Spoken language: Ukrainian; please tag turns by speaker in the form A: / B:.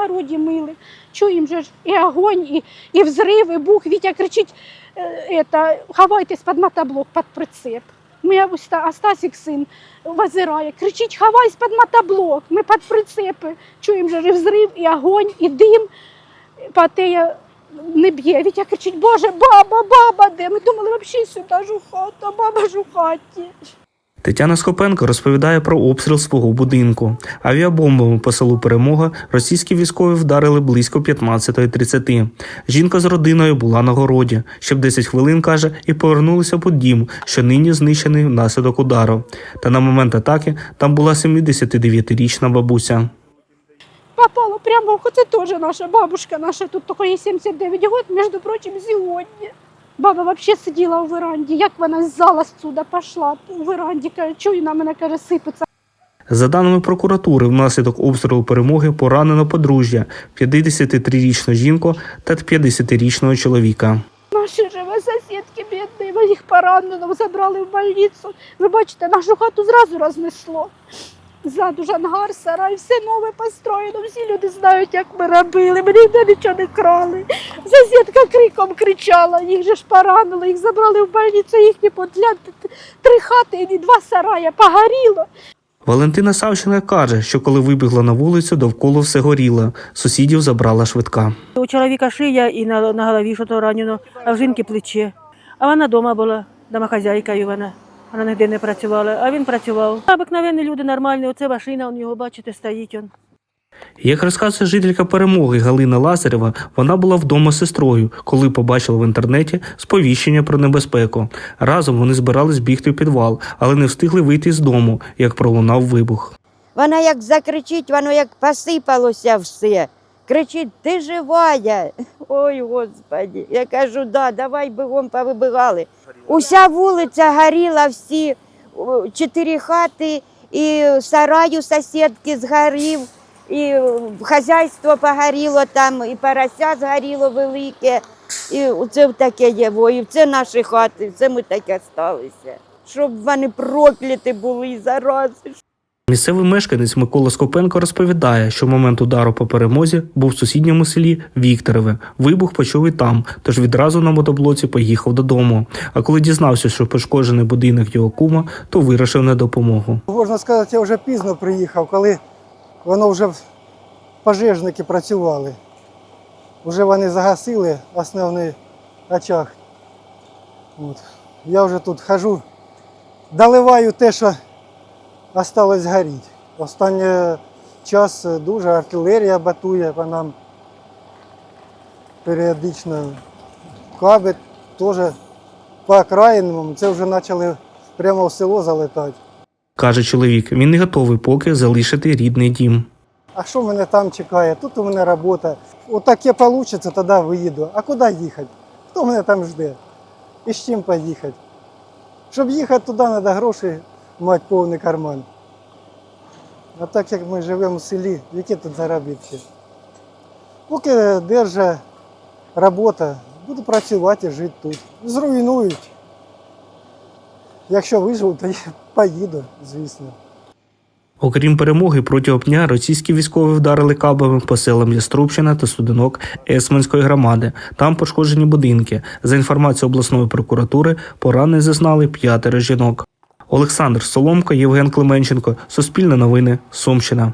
A: городі мили. Чуємо же ж і огонь, і, і взрив, і бух. Вітя кричить, е, это, ховайтесь під мотоблок, під прицеп. Ми та- син визирає, кричить, ховайся під мотоблок, ми під прицепи. Чуємо же і взрив, і огонь, і дим. Патея не б'є. Вітя кричить, Боже, баба, баба, де? Ми думали, взагалі сюди ж у хату, баба ж у хаті.
B: Тетяна Скопенко розповідає про обстріл свого будинку. Авіабомбами по селу Перемога російські військові вдарили близько 15.30. Жінка з родиною була на городі. Ще б 10 хвилин каже, і повернулися по дім, що нині знищений внаслідок удару. Та на момент атаки там була 79-річна бабуся.
A: Попала прямо це теж наша бабушка, наша тут тільки їй 79 років, між прочим, сьогодні. Баба взагалі сиділа у веранді, як вона з зала сюди пішла у веранді, каже, чую, на мене каже, сипеться.
B: За даними прокуратури, внаслідок обстрілу перемоги поранено подружжя, 53-річну жінку та 50-річного чоловіка.
A: Наші живе сусідки бідні, ми їх поранено забрали в больницю. Ви бачите, нашу хату зразу рознесло. Ззаду ж ангар, сарай, все нове построєно, всі люди знають, як ми робили, ми ніде нічого не крали. Сусідка криком кричала, їх же ж поранили, їх забрали в больницю, їхні подлянти. Три хати і два сарая погоріло.
B: Валентина Савченка каже, що коли вибігла на вулицю, довкола все горіло. Сусідів забрала швидка.
C: У чоловіка шия і на, на голові що то ранено, а в жінки плече. А вона вдома була, домохазяйкою вона. Вона ніде не працювала, а він працював. Обикновенні люди нормальні, оце машина, он його бачите, стоїть он.
B: Як розказує жителька перемоги Галина Лазарева, вона була вдома з сестрою, коли побачила в інтернеті сповіщення про небезпеку. Разом вони збирались бігти в підвал, але не встигли вийти з дому, як пролунав вибух.
D: Вона як закричить, воно як посипалося все. Кричить, ти живая. Ой, Господи. Я кажу, да, давай бігом повибігали. Уся вулиця горіла, всі чотири хати, і сарай у сусідки згорів, і хазяйство погоріло там, і порося згоріло велике. І це таке є, і це наші хати, це ми таке сталися. Щоб вони прокляті були зарази,
B: Місцевий мешканець Микола Скопенко розповідає, що момент удару по перемозі був в сусідньому селі Вікторове. Вибух почув і там, тож відразу на мотоблоці поїхав додому. А коли дізнався, що пошкоджений будинок його кума, то вирішив на допомогу.
E: Можна сказати, я вже пізно приїхав, коли воно вже пожежники працювали. Вже вони загасили основний очаг. От. Я вже тут хожу, доливаю те, що осталось горіти. Останній час дуже артилерія батує по нам періодично. Каби теж по окраїнам, це вже почали прямо в село залетати.
B: Каже чоловік, він не готовий поки залишити рідний дім.
E: А що мене там чекає? Тут у мене робота. Отаке вийде, тоді виїду. А куди їхати? Хто мене там жде? І з чим поїхати? Щоб їхати туди, треба гроші мати повний карман. А так як ми живемо в селі, які тут заробітки? Поки держа робота, буду працювати і жити тут. Зруйнують. Якщо виживу, то я поїду, звісно.
B: Окрім перемоги, протягом дня російські військові вдарили кабами по селам Яструбщина та Студенок Есменської громади. Там пошкоджені будинки. За інформацією обласної прокуратури, поранень зазнали п'ятеро жінок. Олександр Соломко, Євген Клименченко, Суспільне новини, Сумщина.